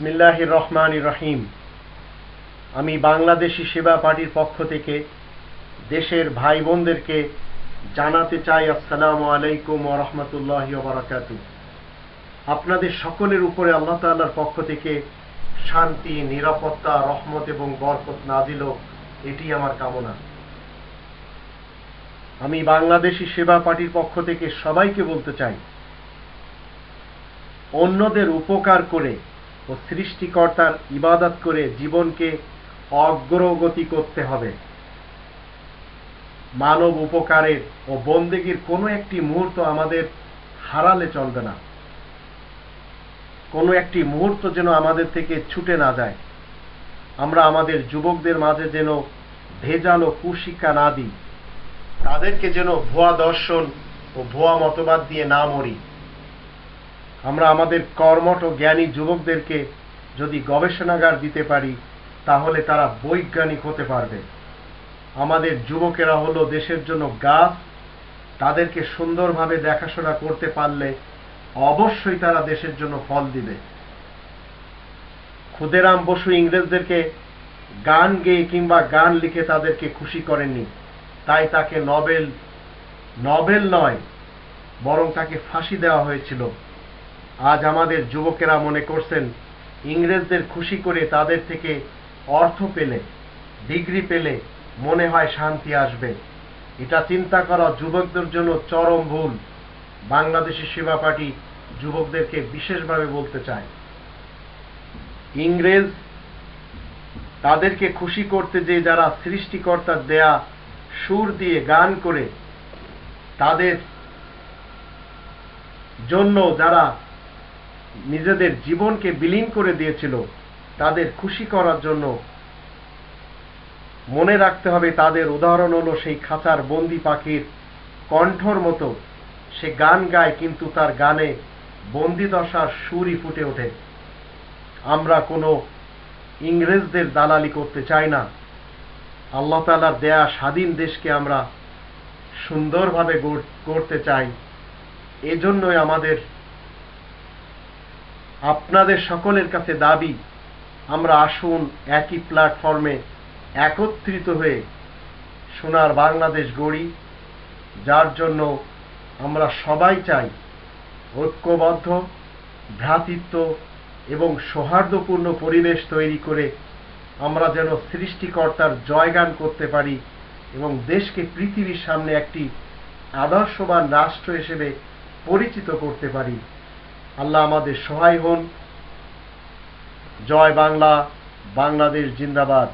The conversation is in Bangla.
বিসমিল্লাহির রহমান রহিম। আমি বাংলাদেশি সেবা পার্টির পক্ষ থেকে দেশের ভাই বোনদেরকে জানাতে চাই আসসালামু আলাইকুম ও রহমতুল্লাহ বারাকাতু। আপনাদের সকলের উপরে আল্লাহ তাআলার পক্ষ থেকে শান্তি, নিরাপত্তা, রহমত এবং বরকত নাজিল এটি আমার কামনা। আমি বাংলাদেশি সেবা পার্টির পক্ষ থেকে সবাইকে বলতে চাই, অন্যদের উপকার করে ও সৃষ্টিকর্তার ইবাদত করে জীবনকে অগ্রগতি করতে হবে। মানব উপকারের ও বন্দেগীর কোনো একটি মুহূর্ত আমাদের হারালে চলবে না। কোনো একটি মুহূর্ত যেন আমাদের থেকে ছুটে না যায়। আমরা আমাদের যুবকদের মাঝে যেন ভেজাল ও কুশিক্ষা না দিই। তাদেরকে যেন ভুয়া দর্শন ও ভুয়া মতবাদ দিয়ে না মরি। আমরা আমাদের কর্মঠ জ্ঞানী যুবকদেরকে যদি গবেষণাগার দিতে পারি, তাহলে তারা বৈজ্ঞানিক হতে পারবে। আমাদের যুবকেরা হলো দেশের জন্য গাছ, তাদেরকে সুন্দরভাবে দেখাশোনা করতে পারলে অবশ্যই তারা দেশের জন্য ফল দিবে। ক্ষুদেরাম বসু ইংরেজদেরকে গান গেয়ে কিংবা গান লিখে তাদেরকে খুশি করেননি। তাই তাকে নবেল নবেল নয়, বরং তাকে ফাঁসি দেওয়া হয়েছিল। আজ আমাদের যুবকেরা মনে করছেন, ইংরেজদের খুশি করে তাদের থেকে অর্থ পেলে, ডিগ্রি পেলে মনে হয় শান্তি আসবে। এটা চিন্তা করা যুবকদের জন্য চরম ভুল। বাংলাদেশের সেবা পার্টি যুবকদেরকে বিশেষভাবে বলতে চায়। ইংরেজ তাদেরকে খুশি করতে যে যারা সৃষ্টিকর্তার দেয়া সুর দিয়ে গান করে, তাদের জন্য যারা নিজেদের জীবনকে বিলীন করে দিয়েছিল। তাদের খুশি করার জন্য মনে রাখতে হবে, তাদের উদাহরণ হলো সেই খাঁচার বন্দি পাখির কণ্ঠর মতো। সে গান গায়, কিন্তু তার গানে বন্দি দশার সুরই ফুটে ওঠে। আমরা কোনো ইংরেজদের দালালি করতে চাই না। আল্লাহ তালার দেয়া স্বাধীন দেশকে আমরা সুন্দরভাবে করতে চাই। এজন্যই আমাদের আপনাদের সকলের কাছে দাবি, আমরা আসুন একই প্ল্যাটফর্মে একত্রিত হয়ে সোনার বাংলাদেশ গড়ি, যার জন্য আমরা সবাই চাই ঐক্যবদ্ধ, ভ্রাতৃত্ব এবং সৌহার্দ্যপূর্ণ পরিবেশ তৈরি করে আমরা যেন সৃষ্টিকর্তার জয়গান করতে পারি এবং দেশকে পৃথিবীর সামনে একটি আদর্শবান রাষ্ট্র হিসেবে পরিচিত করতে পারি। আল্লাহ আমাদের সহায় হন। জয় বাংলা বাংলাদেশ জিন্দাবাদ।